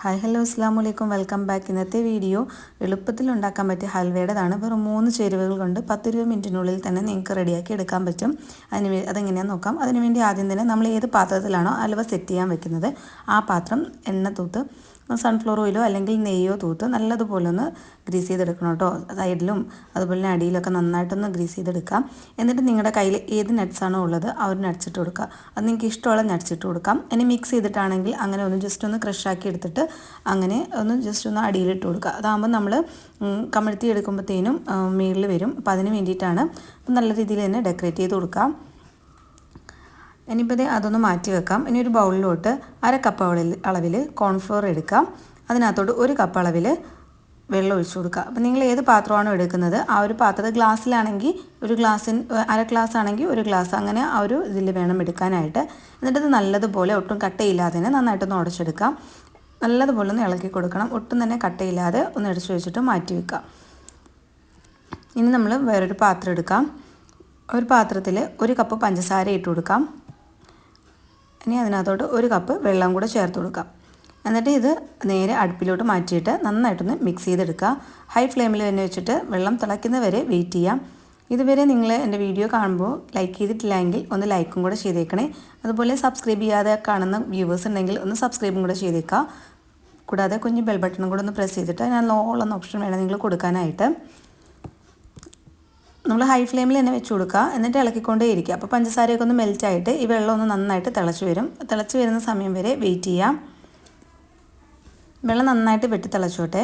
Hi hello അസ്സാം വലൈക്കും welcome back. ഇന്നത്തെ വീഡിയോ എളുപ്പത്തിൽ ഉണ്ടാക്കാൻ പറ്റിയ ഹൽവയുടേതാണ്. വെറും മൂന്ന് ചേരുവകൾ കൊണ്ട് പത്ത് രൂപ മിനിറ്റിനുള്ളിൽ തന്നെ നിങ്ങൾക്ക് റെഡിയാക്കി എടുക്കാൻ പറ്റും. അതിന് അതെങ്ങനെയാണെന്ന് നോക്കാം. അതിനുവേണ്ടി ആദ്യം തന്നെ നമ്മൾ ഏത് പാത്രത്തിലാണോ അലവ സെറ്റ് ചെയ്യാൻ വെക്കുന്നത് ആ പാത്രം എണ്ണ തൂത്ത് സൺഫ്ലവർ ഓയിലോ അല്ലെങ്കിൽ നെയ്യോ തൂത്ത് നല്ലതുപോലെ ഒന്ന് ഗ്രീസ് ചെയ്തെടുക്കണം കേട്ടോ. സൈഡിലും അതുപോലെ തന്നെ അടിയിലൊക്കെ നന്നായിട്ടൊന്ന് ഗ്രീസ് ചെയ്തെടുക്കാം. എന്നിട്ട് നിങ്ങളുടെ കയ്യിൽ ഏത് നട്ട്സാണോ ഉള്ളത് അവർ ഇട്ട് കൊടുക്കുക. അത് നിങ്ങൾക്ക് ഇഷ്ടമുള്ള നട്ട്സ് കൊടുക്കാം. ഇനി മിക്സ് ചെയ്തിട്ടാണെങ്കിൽ അങ്ങനെ ഒന്ന് ജസ്റ്റ് ഒന്ന് ക്രഷാക്കി എടുത്തിട്ട് അങ്ങനെ ഒന്ന് ജസ്റ്റ് ഒന്ന് അടിയിലിട്ട് കൊടുക്കുക. അതാകുമ്പോൾ നമ്മൾ കമഴ്ത്തി എടുക്കുമ്പോഴത്തേനും മേളിൽ വരും. അപ്പോൾ അതിന് വേണ്ടിയിട്ടാണ് നല്ല രീതിയിൽ തന്നെ ഡെക്കറേറ്റ് ചെയ്ത് കൊടുക്കാം. ഇനിയിപ്പോൾ അതൊന്ന് മാറ്റി വെക്കാം. ഇനി ഒരു ബൗളിലോട്ട് അര കപ്പ് അളവിൽ കോൺഫ്ലോർ എടുക്കാം. അതിനകത്തോട്ട് ഒരു കപ്പ് അളവിൽ വെള്ളം ഒഴിച്ചു കൊടുക്കുക. അപ്പോൾ നിങ്ങൾ ഏത് പാത്രമാണോ എടുക്കുന്നത് ആ ഒരു പാത്രത്തിൽ ഗ്ലാസ്സിലാണെങ്കിൽ ഒരു ഗ്ലാസ്സിന് അര ഗ്ലാസ് ആണെങ്കിൽ ഒരു ഗ്ലാസ് അങ്ങനെ ആ ഒരു ഇതിൽ വേണം എടുക്കാനായിട്ട്. എന്നിട്ടത് നല്ലതുപോലെ ഒട്ടും കട്ടയില്ലാതെ തന്നെ നന്നായിട്ടൊന്ന് ഉടച്ചെടുക്കാം. നല്ലതുപോലെ ഒന്ന് ഇളക്കി കൊടുക്കണം. ഒട്ടും തന്നെ കട്ടയില്ലാതെ ഒന്ന് അടിച്ചു വെച്ചിട്ട് മാറ്റി വെക്കാം. ഇനി നമ്മൾ വേറൊരു പാത്രം എടുക്കാം. ഒരു പാത്രത്തിൽ ഒരു കപ്പ് പഞ്ചസാര ഇട്ട് കൊടുക്കാം. ഇനി അതിനകത്തോട്ട് ഒരു കപ്പ് വെള്ളം കൂടെ ചേർത്ത് കൊടുക്കാം എന്നിട്ട് ഇത് നേരെ അടുപ്പിലോട്ട് മാറ്റിയിട്ട് നന്നായിട്ടൊന്ന് മിക്സ് ചെയ്തെടുക്കുക. ഹൈ ഫ്ലെയിമിൽ തന്നെ വെച്ചിട്ട് വെള്ളം തിളയ്ക്കുന്നവരെ വെയിറ്റ് ചെയ്യാം. ഇതുവരെ നിങ്ങൾ എന്റെ വീഡിയോ കാണുമ്പോൾ ലൈക്ക് ചെയ്തിട്ടില്ലെങ്കിൽ ഒന്ന് ലൈക്കും കൂടെ ചെയ്തേക്കണേ. അതുപോലെ സബ്സ്ക്രൈബ് ചെയ്യാതെ കാണുന്ന വ്യൂവേഴ്സ് ഉണ്ടെങ്കിൽ ഒന്ന് സബ്സ്ക്രൈബും കൂടെ ചെയ്തേക്കുക. കൂടാതെ കുഞ്ഞ് ബെൽ ബട്ടണും കൂടെ ഒന്ന് പ്രസ് ചെയ്തിട്ട് ഞാൻ എന്ന ഓപ്ഷൻ വേണം നിങ്ങൾ കൊടുക്കാനായിട്ട്. നമ്മൾ ഹൈ ഫ്ലെയിമിൽ തന്നെ വെച്ച് കൊടുക്കുക. എന്നിട്ട് ഇളക്കിക്കൊണ്ടേ ഇരിക്കുക അപ്പോൾ പഞ്ചസാരയൊക്കെ ഒന്ന് മെൽറ്റായിട്ട് ഈ വെള്ളം ഒന്ന് നന്നായിട്ട് തിളച്ച് വരും. തിളച്ച് വരുന്ന സമയം വരെ വെയിറ്റ് ചെയ്യാം. വെള്ളം നന്നായിട്ട് വെട്ടി തിളച്ചോട്ടെ.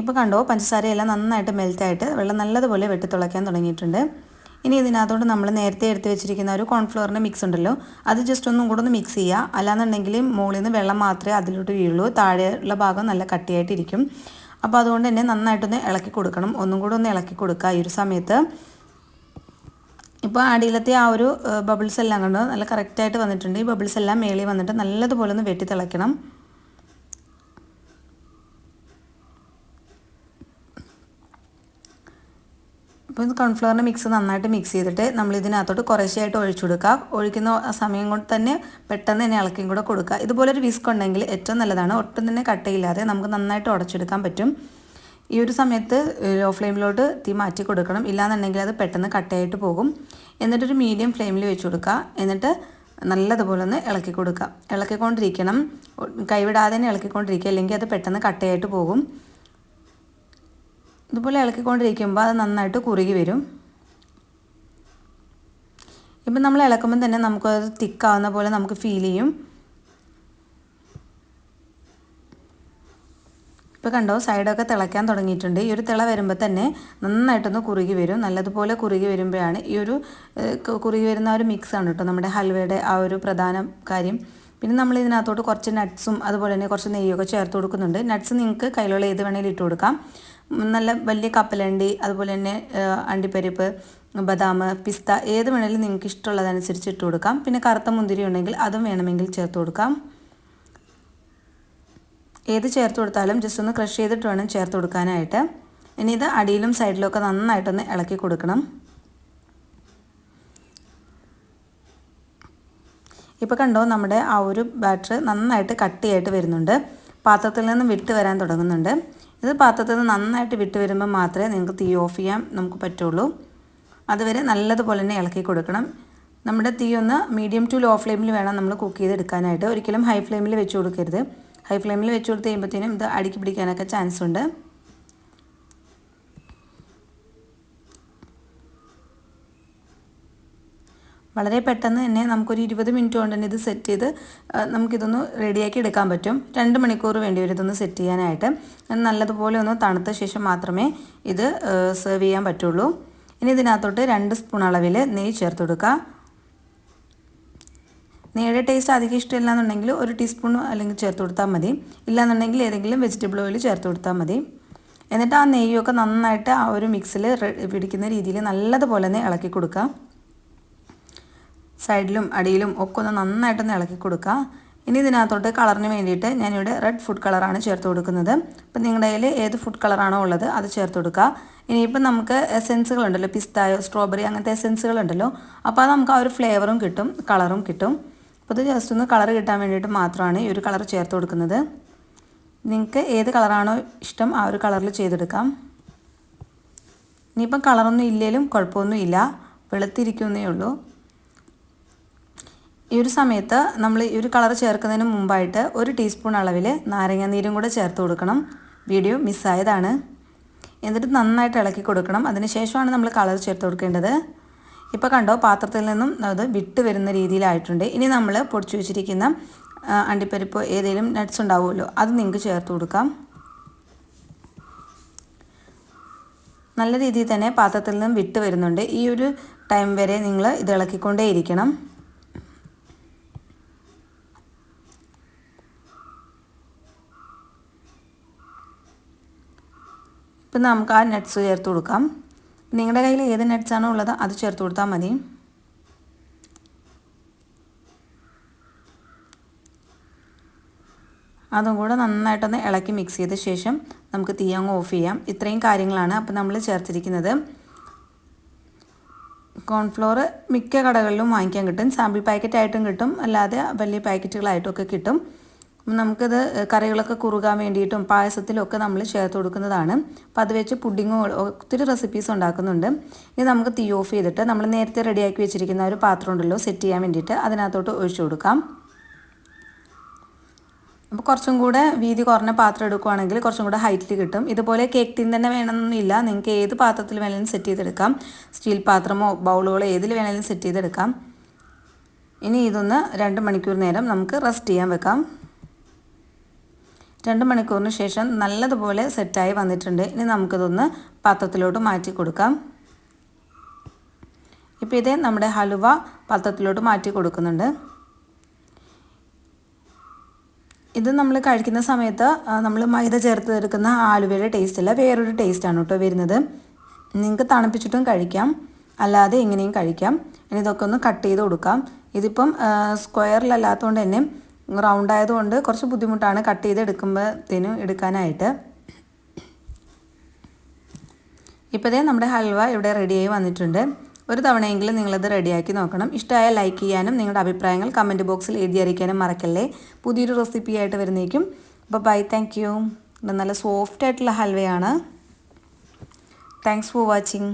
ഇപ്പോൾ കണ്ടോ പഞ്ചസാരയെല്ലാം നന്നായിട്ട് മെൽറ്റായിട്ട് വെള്ളം നല്ലതുപോലെ വെട്ടി തിളയ്ക്കാൻ തുടങ്ങിയിട്ടുണ്ട്. ഇനി ഇതിനകത്തോട്ട് നമ്മൾ നേരത്തെ എടുത്ത് വെച്ചിരിക്കുന്ന ഒരു കോൺഫ്ലോറിന്റെ മിക്സ് ഉണ്ടല്ലോ അത് ജസ്റ്റ് ഒന്നും കൂടെ ഒന്ന് മിക്സ് ചെയ്യുക. അല്ലാന്നുണ്ടെങ്കിൽ മുകളിൽ നിന്ന് വെള്ളം മാത്രമേ അതിലോട്ട് വീഴുള്ളൂ. താഴെയുള്ള ഭാഗം നല്ല കട്ടിയായിട്ടിരിക്കും. അപ്പോൾ അതുകൊണ്ട് തന്നെ നന്നായിട്ടൊന്ന് ഇളക്കി കൊടുക്കണം. ഒന്നും കൂടെ ഒന്ന് ഇളക്കി കൊടുക്കുക ഈ ഒരു സമയത്ത്. ഇപ്പോൾ അടിയിലത്തെ ആ ഒരു ബബിൾസ് എല്ലാം കണ്ടോ? നല്ല കറക്റ്റായിട്ട് വന്നിട്ടുണ്ട്. ഈ ബബിൾസ് എല്ലാം മേളിൽ വന്നിട്ട് നല്ലതുപോലെ ഒന്ന് വെട്ടി തിളയ്ക്കണം. അപ്പോൾ ഇത് കോൺഫ്ലവറിന്റെ മിക്സ് നന്നായിട്ട് മിക്സ് ചെയ്തിട്ട് നമ്മൾ ഇതിനകത്തോട്ട് കുറേശ്ശായിട്ട് ഒഴിച്ചു കൊടുക്കാം ഒഴിക്കുന്ന സമയം കൊണ്ട് തന്നെ പെട്ടെന്ന് തന്നെ ഇളക്കിയും കൂടെ കൊടുക്കുക. ഇതുപോലൊരു വിസ്ക് ഉണ്ടെങ്കിൽ ഏറ്റവും നല്ലതാണ്. ഒട്ടും തന്നെ കട്ടയില്ലാതെ നമുക്ക് നന്നായിട്ട് ഉടച്ചെടുക്കാൻ പറ്റും. ഈ ഒരു സമയത്ത് ലോ ഫ്ലെയിമിലോട്ട് തീ മാറ്റി കൊടുക്കണം. ഇല്ലാന്നുണ്ടെങ്കിൽ അത് പെട്ടെന്ന് കട്ടയായിട്ട് പോകും. എന്നിട്ടൊരു മീഡിയം ഫ്ലെയിമിൽ വെച്ച് കൊടുക്കുക. എന്നിട്ട് നല്ലതുപോലെ ഒന്ന് ഇളക്കി കൊടുക്കുക. ഇളക്കിക്കൊണ്ടിരിക്കണം. കൈവിടാതെ തന്നെ ഇളക്കിക്കൊണ്ടിരിക്കുക. അല്ലെങ്കിൽ അത് പെട്ടെന്ന് കട്ടയായിട്ട് പോകും. ഇതുപോലെ ഇളക്കിക്കൊണ്ടിരിക്കുമ്പോൾ അത് നന്നായിട്ട് കുറുകി വരും. ഇപ്പം നമ്മൾ ഇളക്കുമ്പോൾ തന്നെ നമുക്കത് തിക്കാവുന്ന പോലെ നമുക്ക് ഫീൽ ചെയ്യും. ഇപ്പോൾ കണ്ടോ സൈഡൊക്കെ തിളയ്ക്കാൻ തുടങ്ങിയിട്ടുണ്ട്. ഈ ഒരു തിള വരുമ്പോൾ തന്നെ നന്നായിട്ടൊന്ന് കുറുകി വരും. നല്ലതുപോലെ കുറുകി വരുമ്പോഴാണ് ഈ ഒരു കുറുകി വരുന്ന ഒരു മിക്സാണ് കേട്ടോ നമ്മുടെ ഹൽവയുടെ ആ ഒരു പ്രധാന കാര്യം. പിന്നെ നമ്മൾ ഇതിനകത്തോട്ട് കുറച്ച് നട്ട്സും അതുപോലെ തന്നെ കുറച്ച് നെയ്യൊക്കെ ചേർത്ത് കൊടുക്കുന്നുണ്ട്. നട്ട്സ് നിങ്ങൾക്ക് കയ്യിലുള്ള ഏത് വേണേലും ഇട്ട് കൊടുക്കാം. നല്ല വലിയ കപ്പലണ്ടി അതുപോലെ തന്നെ അണ്ടിപ്പരിപ്പ് ബദാം പിസ്ത ഏത് വേണമെങ്കിലും നിങ്ങൾക്ക് ഇഷ്ടമുള്ളതനുസരിച്ച് ഇട്ട് കൊടുക്കാം. പിന്നെ കറുത്ത മുന്തിരി ഉണ്ടെങ്കിൽ അതും വേണമെങ്കിൽ ചേർത്ത് കൊടുക്കാം. ഏത് ചേർത്ത് കൊടുത്താലും ജസ്റ്റ് ഒന്ന് ക്രഷ് ചെയ്തിട്ട് വേണം ചേർത്ത് കൊടുക്കാനായിട്ട്. ഇനി ഇത് അടിയിലും സൈഡിലൊക്കെ നന്നായിട്ടൊന്ന് ഇളക്കി കൊടുക്കണം. ഇപ്പോൾ കണ്ടോ നമ്മുടെ ആ ഒരു ബാറ്റർ നന്നായിട്ട് കട്ടിയായിട്ട് വരുന്നുണ്ട്. പാത്രത്തിൽ നിന്ന് വിട്ട് വരാൻ തുടങ്ങുന്നുണ്ട്. ഇത് പാത്രത്തിൽ നിന്ന് നന്നായിട്ട് വിട്ട് വരുമ്പോൾ മാത്രമേ നിങ്ങൾക്ക് തീ ഓഫ് ചെയ്യാൻ നമുക്ക് പറ്റുള്ളൂ. അതുവരെ നല്ലതുപോലെ തന്നെ ഇളക്കി കൊടുക്കണം. നമ്മുടെ തീ ഒന്ന് മീഡിയം ടു ലോ ഫ്ലെയിമിൽ വേണം നമ്മൾ കുക്ക് ചെയ്തെടുക്കാനായിട്ട്. ഒരിക്കലും ഹൈ ഫ്ലെയിമിൽ വെച്ച് കൊടുക്കരുത്. ഹൈ ഫ്ലെയിമിൽ വെച്ച് കൊടുത്ത് കഴിയുമ്പോഴത്തേനും ഇത് അടുക്കി പിടിക്കാനൊക്കെ ചാൻസ് ഉണ്ട്. വളരെ പെട്ടെന്ന് തന്നെ നമുക്കൊരു ഇരുപത് മിനിറ്റ് കൊണ്ട് തന്നെ ഇത് സെറ്റ് ചെയ്ത് നമുക്കിതൊന്ന് റെഡിയാക്കി എടുക്കാൻ പറ്റും. രണ്ട് മണിക്കൂർ വേണ്ടി വരും ഇതൊന്ന് സെറ്റ് ചെയ്യാനായിട്ട്. നല്ലതുപോലെ ഒന്ന് തണുത്ത ശേഷം മാത്രമേ ഇത് സെർവ് ചെയ്യാൻ പറ്റുള്ളൂ. ഇനി ഇതിനകത്തോട്ട് രണ്ട് സ്പൂൺ അളവിൽ നെയ്യ് ചേർത്ത് കൊടുക്കുക. നെയ്യുടെ ടേസ്റ്റ് അധികം ഇഷ്ടമില്ല എന്നുണ്ടെങ്കിൽ ഒരു ടീസ്പൂൺ അല്ലെങ്കിൽ ചേർത്ത് കൊടുത്താൽ മതി. ഇല്ലാന്നുണ്ടെങ്കിൽ ഏതെങ്കിലും വെജിറ്റബിൾ ഓയിൽ ചേർത്ത് കൊടുത്താൽ മതി. എന്നിട്ട് ആ നെയ്യൊക്കെ നന്നായിട്ട് ആ ഒരു മിക്സിൽ പിടിക്കുന്ന രീതിയിൽ നല്ലതുപോലെ തന്നെ ഇളക്കി കൊടുക്കുക. സൈഡിലും അടിയിലും ഒക്കെ ഒന്ന് നന്നായിട്ടൊന്ന് ഇളക്കി കൊടുക്കുക. ഇനി ഇതിനകത്തോട്ട് കളറിന് വേണ്ടിയിട്ട് ഞാനിവിടെ റെഡ് ഫുഡ് കളറാണ് ചേർത്ത് കൊടുക്കുന്നത്. അപ്പം നിങ്ങളുടെ കയ്യിൽ ഏത് ഫുഡ് കളറാണോ ഉള്ളത് അത് ചേർത്ത് കൊടുക്കുക. ഇനിയിപ്പം നമുക്ക് എസെൻസുകൾ ഉണ്ടല്ലോ പിസ്തായോ സ്ട്രോബെറി അങ്ങനത്തെ എസെൻസുകൾ ഉണ്ടല്ലോ അപ്പോൾ അത് നമുക്ക് ആ ഒരു ഫ്ലേവറും കിട്ടും കളറും കിട്ടും. അപ്പോൾ ഇത് ജസ്റ്റ് ഒന്ന് കളർ കിട്ടാൻ വേണ്ടിയിട്ട് മാത്രമാണ് ഈ ഒരു കളർ ചേർത്ത് കൊടുക്കുന്നത്. നിങ്ങൾക്ക് ഏത് കളറാണോ ഇഷ്ടം ആ ഒരു കളറിൽ ചെയ്തെടുക്കാം. ഇനിയിപ്പം കളറൊന്നും ഇല്ലെങ്കിലും കുഴപ്പമൊന്നും ഇല്ല വെളുത്തിരിക്കുന്നേ ഉള്ളൂ. ഈ ഒരു സമയത്ത് നമ്മൾ ഈ ഒരു കളർ ചേർക്കുന്നതിന് മുമ്പായിട്ട് ഒരു ടീസ്പൂൺ അളവിൽ നാരങ്ങ നീരും കൂടെ ചേർത്ത് കൊടുക്കണം. വീഡിയോ മിസ്സായതാണ്. എന്നിട്ട് നന്നായിട്ട് ഇളക്കി കൊടുക്കണം. അതിനുശേഷമാണ് നമ്മൾ കളർ ചേർത്ത് കൊടുക്കേണ്ടത്. ഇപ്പോൾ കണ്ടോ പാത്രത്തിൽ നിന്നും അത് വിട്ട് വരുന്ന രീതിയിലായിട്ടുണ്ട്. ഇനി നമ്മൾ പൊടിച്ചു വെച്ചിരിക്കുന്ന അണ്ടിപ്പരിപ്പ് ഏതെങ്കിലും നട്ട്സ് ഉണ്ടാവുമല്ലോ അത് നിങ്ങൾക്ക് ചേർത്ത് കൊടുക്കാം. നല്ല രീതിയിൽ തന്നെ പാത്രത്തിൽ നിന്നും വിട്ട് വരുന്നുണ്ട്. ഈ ഒരു ടൈം വരെ നിങ്ങൾ ഇത് ഇളക്കിക്കൊണ്ടേയിരിക്കണം. ഇപ്പം നമുക്ക് ആ നട്ട്സ് ചേർത്ത് കൊടുക്കാം. നിങ്ങളുടെ കയ്യിൽ ഏത് നട്ട്സാണോ ഉള്ളത് അത് ചേർത്ത് കൊടുത്താൽ മതി. അതും കൂടെ നന്നായിട്ടൊന്ന് ഇളക്കി മിക്സ് ചെയ്ത ശേഷം നമുക്ക് തീ അങ്ങ് ഓഫ് ചെയ്യാം. ഇത്രയും കാര്യങ്ങളാണ് അപ്പോൾ നമ്മൾ ചേർത്തിരിക്കുന്നത്. കോൺഫ്ലോർ മിക്ക കടകളിലും വാങ്ങിക്കാൻ കിട്ടും. സാമ്പിൾ പാക്കറ്റായിട്ടും കിട്ടും. അല്ലാതെ വലിയ പാക്കറ്റുകളായിട്ടും ഒക്കെ കിട്ടും. നമുക്കിത് കറികളൊക്കെ കുറുകാൻ വേണ്ടിയിട്ടും പായസത്തിലൊക്കെ നമ്മൾ ചേർത്ത് കൊടുക്കുന്നതാണ്. അപ്പോൾ അത് വെച്ച് പുഡിങ്ങും ഒത്തിരി റെസിപ്പീസ് ഉണ്ടാക്കുന്നുണ്ട്. ഇത് നമുക്ക് തീ ഓഫ് ചെയ്തിട്ട് നമ്മൾ നേരത്തെ റെഡിയാക്കി വെച്ചിരിക്കുന്ന ഒരു പാത്രം ഉണ്ടല്ലോ സെറ്റ് ചെയ്യാൻ വേണ്ടിയിട്ട് അതിനകത്തോട്ട് ഒഴിച്ചു കൊടുക്കാം. അപ്പോൾ കുറച്ചും കൂടെ വീതി കുറഞ്ഞ പാത്രം എടുക്കുകയാണെങ്കിൽ കുറച്ചും കൂടെ ഹൈറ്റിൽ കിട്ടും. ഇതുപോലെ കേക്ക് ടീൻ തന്നെ വേണമെന്നില്ല. നിങ്ങൾക്ക് ഏത് പാത്രത്തിൽ വേണമെങ്കിലും സെറ്റ് ചെയ്തെടുക്കാം. സ്റ്റീൽ പാത്രമോ ബൗളുകളോ ഏതിൽ വേണമെങ്കിലും സെറ്റ് ചെയ്തെടുക്കാം. ഇനി ഇതൊന്ന് രണ്ട് മണിക്കൂർ നേരം നമുക്ക് റെസ്റ്റ് ചെയ്യാൻ വെക്കാം. രണ്ട് മണിക്കൂറിന് ശേഷം നല്ലതുപോലെ സെറ്റായി വന്നിട്ടുണ്ട്. ഇനി നമുക്കിതൊന്ന് പാത്രത്തിലോട്ട് മാറ്റി കൊടുക്കാം. ഇപ്പോൾ ഇതേ നമ്മുടെ ഹലുവ പാത്രത്തിലോട്ട് മാറ്റി കൊടുക്കുന്നുണ്ട്. ഇത് നമ്മൾ കഴിക്കുന്ന സമയത്ത് നമ്മൾ മൈദ ചേർത്ത് എടുക്കുന്ന ആലുവയുടെ ടേസ്റ്റ് അല്ല വേറൊരു ടേസ്റ്റാണ് കേട്ടോ വരുന്നത്. നിങ്ങൾക്ക് തണുപ്പിച്ചിട്ടും കഴിക്കാം അല്ലാതെ എങ്ങനെയും കഴിക്കാം. ഇനി ഇതൊക്കെ ഒന്ന് കട്ട് ചെയ്ത് കൊടുക്കാം. ഇതിപ്പം സ്ക്വയറിലല്ലാത്തതുകൊണ്ട് തന്നെ റൗണ്ട് ആയതുകൊണ്ട് കുറച്ച് ബുദ്ധിമുട്ടാണ് കട്ട് ചെയ്ത് എടുക്കുമ്പോഴത്തേനും എടുക്കാനായിട്ട്. ഇപ്പോഴേ നമ്മുടെ ഹൽവ ഇവിടെ റെഡിയായി വന്നിട്ടുണ്ട്. ഒരു തവണയെങ്കിലും നിങ്ങളത് റെഡിയാക്കി നോക്കണം. ഇഷ്ടമായ ലൈക്ക് ചെയ്യാനും നിങ്ങളുടെ അഭിപ്രായങ്ങൾ കമന്റ് ബോക്സിൽ എഴുതി അറിയിക്കാനും മറക്കല്ലേ. പുതിയൊരു റെസിപ്പി ആയിട്ട് വരുന്നേക്കും. അപ്പോൾ ബൈ താങ്ക് യു നല്ല സോഫ്റ്റ് ആയിട്ടുള്ള ഹൽവയാണ്. Thanks for watching